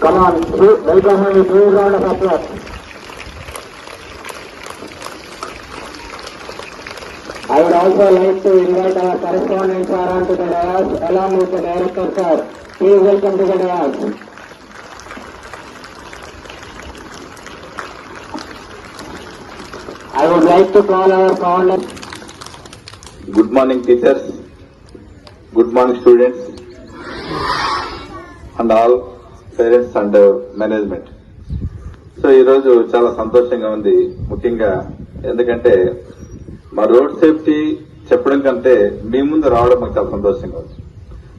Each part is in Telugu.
Come on, welcome to the new round of applause. I would also like to invite our correspondent Saran to the dais along with the director sir. Please welcome to the dais. I would like to call our correspondent. Good morning teachers, good morning students and all parents and management. So ఈరోజు చాలా సంతోషంగా ఉంది. ముఖ్యంగా ఎందుకంటే మా రోడ్ సేఫ్టీ చెప్పడం కంటే మీ ముందు రావడం మాకు చాలా సంతోషంగా ఉంది.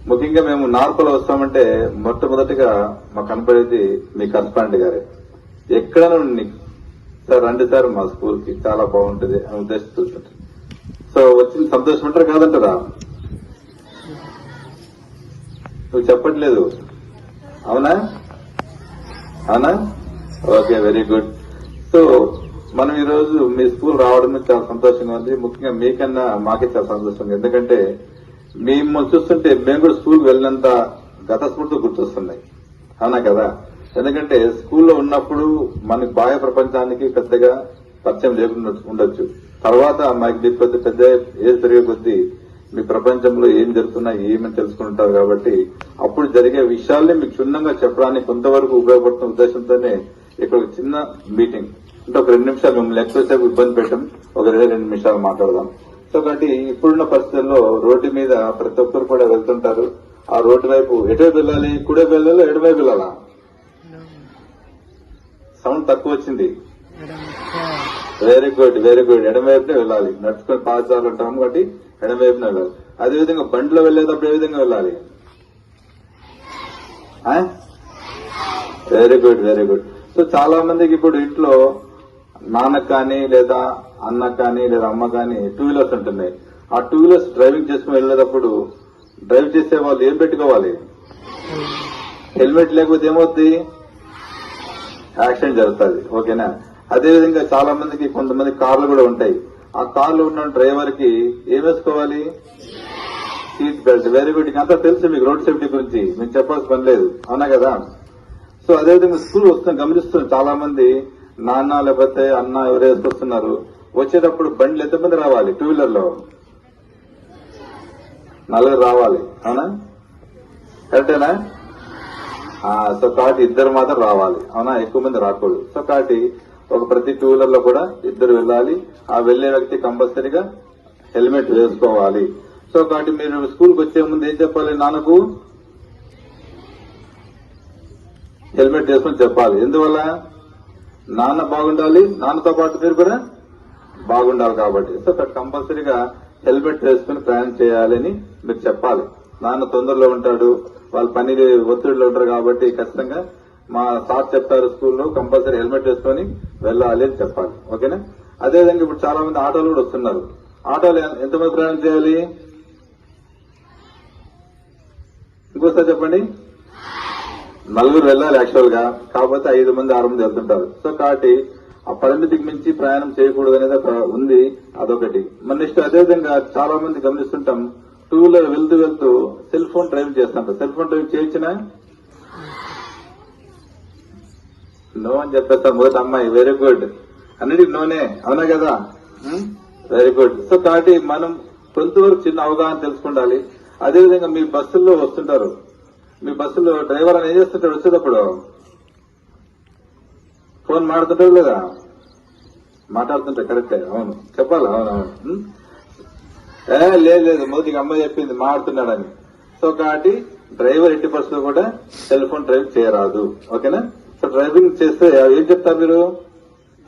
ముఖ్యంగా మేము నార్పలో వస్తామంటే మొట్టమొదటిగా మాకు కనపడేది మీ కరస్పాండెంట్ గారే. ఎక్కడ నుండి సార్ రండి సార్ మా స్కూల్కి చాలా బాగుంటుంది అని ఉద్దేశిస్తుంటారు సో వచ్చింది సంతోషం అంటారు కాదంటారా? నువ్వు చెప్పట్లేదు. అవునా? అవునా? Okay very good. సో మనం ఈ రోజు మీ స్కూల్ రావడం చాలా సంతోషంగా ఉంది. ముఖ్యంగా మీకన్నా మాకే చాలా సంతోషంగా ఎందుకంటే మేము చూస్తుంటే మేము కూడా స్కూల్ వెళ్ళినంత గత స్ఫూర్తి గుర్తొస్తున్నాయి. అవునా కదా? ఎందుకంటే స్కూల్లో ఉన్నప్పుడు మనకి బాహ్య ప్రపంచానికి పెద్దగా పరిచయం లేకుండా ఉండొచ్చు. తర్వాత మనకి పెద్ద పెద్ద ఏజ్ పెరిగే కొద్దీ మీ ప్రపంచంలో ఏం జరుగుతున్నా ఏమని తెలుసుకుంటారు కాబట్టి అప్పుడు జరిగే విషయాల్ని మీకు క్షుణ్ణంగా చెప్పడానికి కొంతవరకు ఉపయోగపడుతున్న ఉద్దేశంతోనే ఇక్కడ ఒక చిన్న మీటింగ్. అంటే ఒక రెండు నిమిషాలు మిమ్మల్ని ఎక్కువసేపు ఇబ్బంది పెట్టాం ఒక రెండు రెండు నిమిషాలు మాట్లాడదాం. సో కాబట్టి ఇప్పుడున్న పరిస్థితుల్లో రోడ్డు మీద ప్రతి ఒక్కరు కూడా వెళ్తుంటారు. ఆ రోడ్డు వైపు ఎటువైపు వెళ్ళాలి? కుడివైపు వెళ్ళాలి? ఎడవైపు వెళ్ళాలా? సౌండ్ తక్కువ వచ్చింది. వెరీ గుడ్ వెరీ గుడ్ ఎడమవైపునే వెళ్ళాలి. నడుచుకొని పాదచారులు ఉంటాం కాబట్టి ఎడమవైపునే వెళ్ళాలి అదేవిధంగా బండిలో వెళ్ళేటప్పుడు ఏ విధంగా వెళ్ళాలి? Very good very good so చాలా మందికి ఇప్పుడు ఇంట్లో నాన్నకు కానీ లేదా అన్న కానీ లేదా అమ్మ కానీ టూ వీలర్స్ ఉంటున్నాయి. ఆ టూ వీలర్స్ డ్రైవింగ్ చేసుకుని వెళ్ళేటప్పుడు డ్రైవ్ చేసే వాళ్ళు ఏం పెట్టుకోవాలి? హెల్మెట్ లేకపోతే ఏమవుద్ది? యాక్సిడెంట్ జరుగుతుంది. ఓకేనా అదే విధంగా చాలా మందికి కొంతమంది కార్లు కూడా ఉంటాయి. ఆ కార్లు ఉన్న డ్రైవర్కి ఏం వేసుకోవాలి? Seat belt. వెరీ గుడ్ అంతా తెలుసు మీకు రోడ్ సేఫ్టీ గురించి. మేము చెప్పాల్సిన పని లేదు. అవునా కదా? సో అదేవిధంగా స్కూల్ వస్తున్న గమనిస్తున్నారు చాలా మంది నాన్న లేకపోతే అన్న ఎవరు వేసుకొస్తున్నారు. వచ్చేటప్పుడు బండ్లు ఎంతమంది రావాలి? టూ వీలర్లో? నలుగురు రావాలి. అవునా? కరెక్టేనా సో కాబట్టి ఇద్దరు మాత్రం రావాలి. అవునా? ఎక్కువ మంది రాకూడదు. సో కాబట్టి ఒక ప్రతి టూ వీలర్లో కూడా ఇద్దరు వెళ్ళాలి. ఆ వెళ్ళే వ్యక్తి కంపల్సరీగా హెల్మెట్ వేసుకోవాలి. సో కాబట్టి మీరు స్కూల్కి వచ్చే ముందు ఏం చెప్పాలి నాన్నకు? హెల్మెట్ వేసుకొని చెప్పాలి. ఎందువల్ల? నాన్న బాగుండాలి. నాన్నతో పాటు మీరు కూడా బాగుండాలి కాబట్టి. సో కంపల్సరీగా హెల్మెట్ వేసుకుని ప్రయాణం చేయాలని మీరు చెప్పాలి. నాన్న తొందరలో ఉంటాడు. వాళ్ళ పని ఒత్తిడిలో ఉంటారు కాబట్టి ఖచ్చితంగా మా సార్ చెప్తారు స్కూల్లో కంపల్సరీ హెల్మెట్ వేసుకొని వెళ్ళాలి అని చెప్పాలి. ఓకేనా? అదేవిధంగా ఇప్పుడు చాలా మంది ఆటోలు కూడా వస్తున్నారు. ఆటోలు ఎంతమంది ప్రయాణం చేయాలి? ఇంకోసారి చెప్పండి. నలుగురు వెళ్ళాలి యాక్చువల్గా కాకపోతే ఐదు మంది ఆరు మంది వెళ్తుంటారు. సో కాబట్టి ఆ పరిమితికి మించి ప్రయాణం చేయకూడదు అనేది ఒక ఉంది అదొకటి. మన నెక్స్ట్ అదేవిధంగా చాలా మంది గమనిస్తుంటాం టూ వీలర్ వెళ్తూ వెళ్తూ సెల్ ఫోన్ డ్రైవ్ చేస్తుంటారు. సెల్ ఫోన్ డ్రైవ్ చేయించినా నో అని చెప్పేస్తాం. మొదటి అమ్మాయి వెరీ గుడ్ అన్నిటికి నోనే అవునా కదా? వెరీ గుడ్ సో కాబట్టి మనం కొంతవరకు చిన్న అవగాహన తెలుసుకుండాలి. అదేవిధంగా మీ బస్సుల్లో వస్తుంటారు. మీ బస్సులో డ్రైవర్ అని ఏం చేస్తుంటాడు వచ్చేటప్పుడు? ఫోన్ మాడుతుంటాడు లేదా? మాట్లాడుతుంటా కరెక్టే. అవును. చెప్పాలి? అవును అవును. ఉం? ఏ లేదు లేదు. మొదటికి అమ్మాయి చెప్పింది మాడుతున్నాడని సో కాబట్టి డ్రైవర్ ఎట్టి పరిస్థితుల్లో కూడా సెల్ ఫోన్ డ్రైవ్ చేయరాదు. ఓకేనా? డ్రైవింగ్ చేస్తే ఏం చెప్తారు మీరు?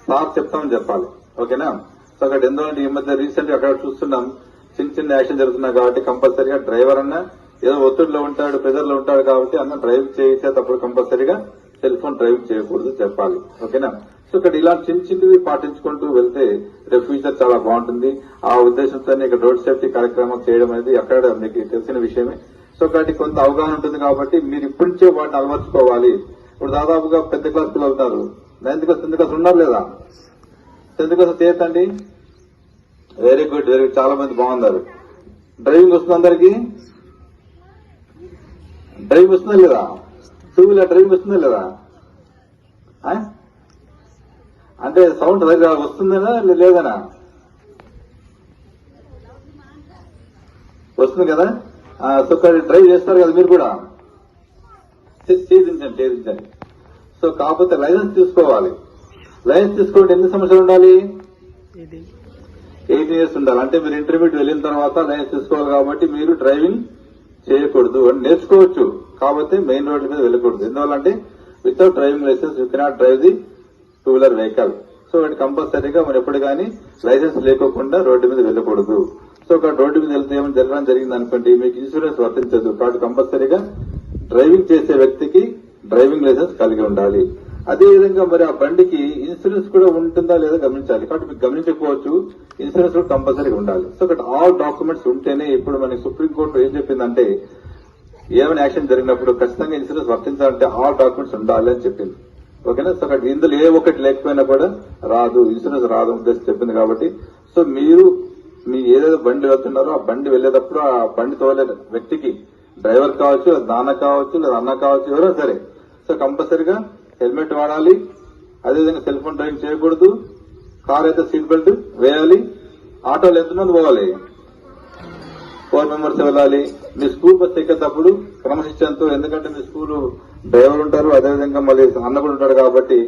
సార్ చెప్తామని చెప్పాలి. ఓకేనా? సో అక్కడ ఎందుకంటే ఈ మధ్య రీసెంట్ అక్కడ చూస్తున్నాం చిన్న చిన్న యాక్షన్ జరుగుతున్నాయి కాబట్టి కంపల్సరీగా డ్రైవర్ అన్న ఏదో ఒత్తిడిలో ఉంటాడు ప్రెజర్లో ఉంటాడు కాబట్టి అన్న డ్రైవ్ చేసేటప్పుడు కంపల్సరీగా సెల్ ఫోన్ డ్రైవ్ చేయకూడదు చెప్పాలి. ఓకేనా? సో ఇక్కడ ఇలా చిన్న చిన్నవి పాటించుకుంటూ వెళ్తే రేపు ఫ్యూచర్ చాలా బాగుంటుంది. ఆ ఉద్దేశంతోనే ఇక్కడ రోడ్ సేఫ్టీ కార్యక్రమం చేయడం అనేది అక్కడ మీకు తెలిసిన విషయమే. సో కాబట్టి కొంత అవగాహన ఉంటుంది కాబట్టి మీరు ఇప్పటి నుంచే వాటిని అలవర్చుకోవాలి. ఇప్పుడు దాదాపుగా పెద్ద క్లాస్ పిల్లలు ఉంటారు నైన్త్ క్లాస్ టెన్త్ క్లాస్ ఉన్నారు లేదా? టెన్త్ క్లాస్ చేయొద్దండి వెరీ గుడ్ వెరీ గుడ్ చాలా మంది బాగున్నారు. డ్రైవింగ్ వస్తుంది అందరికి? డ్రైవింగ్ వస్తుందా లేదా? టూ వీలర్ డ్రైవింగ్ వస్తుందా లేదా? అంటే సౌండ్ సరిగ్గా వస్తుందేనా లేదనా? వస్తుంది కదా? సో డ్రైవ్ చేస్తారు కదా మీరు కూడా? చేయించండి చేయించండి సో కాకపోతే లైసెన్స్ తీసుకోవాలి. లైసెన్స్ తీసుకోండి ఎన్ని సంవత్సరాలు ఉండాలి? ఎయిట్ ఇయర్స్ ఉండాలి. అంటే మీరు ఇంటర్మీడియట్ వెళ్ళిన తర్వాత లైసెన్స్ తీసుకోవాలి కాబట్టి మీరు డ్రైవింగ్ చేయకూడదు అని నేర్చుకోవచ్చు. కాకపోతే మెయిన్ రోడ్ల మీద వెళ్ళకూడదు. ఎందువల్ల అంటే without driving licence you cannot drive the two wheeler vehicle so అది కంపల్సరీగా మనం ఎప్పుడు కానీ లైసెన్స్ లేకోకుండా రోడ్డు మీద వెళ్ళకూడదు. సో ఒక రోడ్డు మీద వెళ్తే ఏమైనా జరగడం జరిగింది అనుకోండి మీకు ఇన్సూరెన్స్ వర్తించదు. కాబట్టి కంపల్సరీగా డ్రైవింగ్ చేసే వ్యక్తికి డ్రైవింగ్ లైసెన్స్ కలిగి ఉండాలి. అదేవిధంగా మరి ఆ బండికి ఇన్సూరెన్స్ కూడా ఉంటుందా లేదా గమనించాలి. కాబట్టి మీకు గమనించకపోవచ్చు ఇన్సూరెన్స్ కూడా కంపల్సరీగా ఉండాలి. సో ఇక్కడ ఆల్ డాక్యుమెంట్స్ ఉంటేనే ఇప్పుడు మనకి సుప్రీంకోర్టు ఏం చెప్పిందంటే ఏమైనా యాక్షన్ జరిగినప్పుడు ఖచ్చితంగా ఇన్సూరెన్స్ వర్తించాలంటే ఆల్ డాక్యుమెంట్స్ ఉండాలి అని చెప్పింది. ఓకేనా? సో అక్కడ ఇందులో ఏ ఒక్కటి లేకపోయినా కూడా రాదు ఇన్సూరెన్స్ రాదు ఉద్దేశం చెప్పింది కాబట్టి. సో మీరు మీ ఏదైతే బండి వెళ్తున్నారో ఆ బండి వెళ్ళేటప్పుడు ఆ బండి తోలే వ్యక్తికి డ్రైవర్ కావచ్చు లేదా నాన్న కావచ్చు లేదా అన్న కావచ్చు ఎవరో సరే. సో కంపల్సరీగా హెల్మెట్ వాడాలి. అదేవిధంగా సెల్ ఫోన్ డ్రైవింగ్ చేయకూడదు. కార్ అయితే సీట్ బెల్ట్ వేయాలి. ఆటోలు ఎంతమంది పోవాలి? ఫోర్ మెంబర్స్ వెళ్ళాలి. మీ స్కూల్ బస్ ఎక్కేటప్పుడు క్రమశిక్షణతో ఎందుకంటే మీ స్కూల్ డ్రైవర్ ఉంటారు అదేవిధంగా మళ్ళీ అన్న కూడా ఉంటాడు కాబట్టి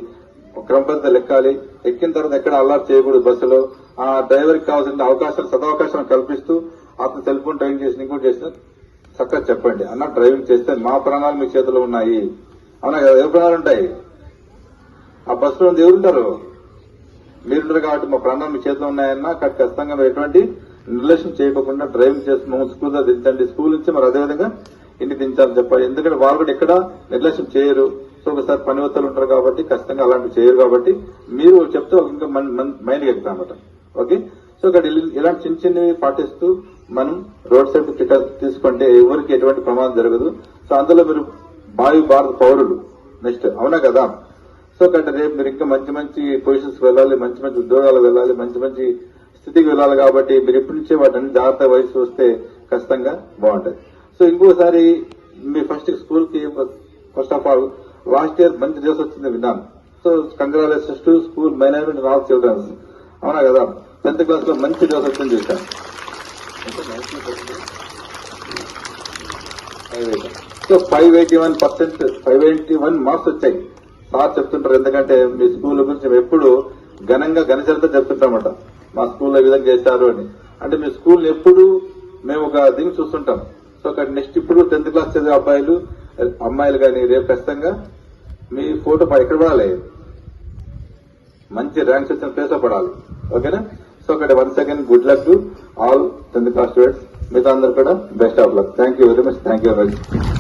ఒక లెక్కాలి. ఎక్కిన తర్వాత ఎక్కడ అల్లాట్ చేయకూడదు బస్సులో. ఆ డ్రైవర్కి కావాల్సిన అవకాశాలు సదవకాశాలు కల్పిస్తూ అతను సెల్ ఫోన్ డ్రైవింగ్ చేసి ఇంకోటి చేసిన చక్కగా చెప్పండి. అన్న డ్రైవింగ్ చేస్తే మా ప్రాణాలు మీ చేతిలో ఉన్నాయి. అవునా కదా? ఏ ప్రాణాలు ఉంటాయి? ఆ బస్సులో ఉంది ఎవరుంటారు? మీరుంటారు కాబట్టి మా ప్రాణాలు మీ చేతిలో ఉన్నాయన్నా అక్కడ ఖచ్చితంగా మీరు ఎటువంటి నిర్లక్ష్యం చేయకుండా డ్రైవింగ్ చేసి మమ్మల్ని స్కూల్ దగ్గర దించండి. స్కూల్ నుంచి మరి అదేవిధంగా ఇంటికి దించాలని చెప్పాలి. ఎందుకంటే వాళ్ళు కూడా ఎక్కడ నిర్లక్ష్యం చేయరు. సో ఒకసారి పని ఒత్తులు ఉంటారు కాబట్టి ఖచ్చితంగా అలాంటివి చేయరు కాబట్టి మీరు చెప్తే ఇంకా మైండ్కి ఎక్కుతాం అన్నమాట ఓకే? సో ఇక్కడ ఇలాంటి చిన్న చిన్నవి పాటిస్తూ మనం రోడ్ సేఫ్టీ టికెట్ తీసుకుంటే ఎవరికి ఎటువంటి ప్రమాదం జరగదు. సో అందులో మీరు భావి భారత పౌరులు. నెక్స్ట్ అవునా కదా? సో కాబట్టి రేపు మీరు ఇంకా మంచి మంచి పొజిషన్స్ వెళ్ళాలి మంచి మంచి ఉద్యోగాలు వెళ్ళాలి మంచి మంచి స్థితికి వెళ్ళాలి కాబట్టి మీరు ఎప్పటి నుంచే వాటిని జాగ్రత్త వయసు వస్తే ఖచ్చితంగా బాగుంటుంది. సో ఇంకోసారి మీ ఫస్ట్ స్కూల్కి first of all last year మంచి డ్రెస్ వచ్చింది విన్నాను. So congratulations to school management and all childrens అవునా కదా? టెన్త్ క్లాస్లో మంచి డ్రెస్ వచ్చింది చూసాను so five eighty one percent five eighty one marks వచ్చాయి సార్ చెప్తుంటారు ఎందుకంటే మీ స్కూల్ గురించి మేము ఎప్పుడు ఘనంగా ఘనచరిత చెప్తుంటామట మా స్కూల్లో ఈ విధంగా చేశారు అని. అంటే మీ స్కూల్ ఎప్పుడు మేము ఒక దీన్ని చూస్తుంటాం. సో అక్కడ నెక్స్ట్ ఇప్పుడు టెన్త్ క్లాస్ చదివే అబ్బాయిలు అమ్మాయిలు కానీ రేపు ఖచ్చితంగా మీ ఫోటో ఎక్కడ పడాలి? మంచి ర్యాంక్స్ వచ్చిన ప్లేస్లో పడాలి. ఓకేనా? సో అక్కడ one second good luck. To all tenth class students మిగతా అందరు కూడా best of luck thank you very much thank you very much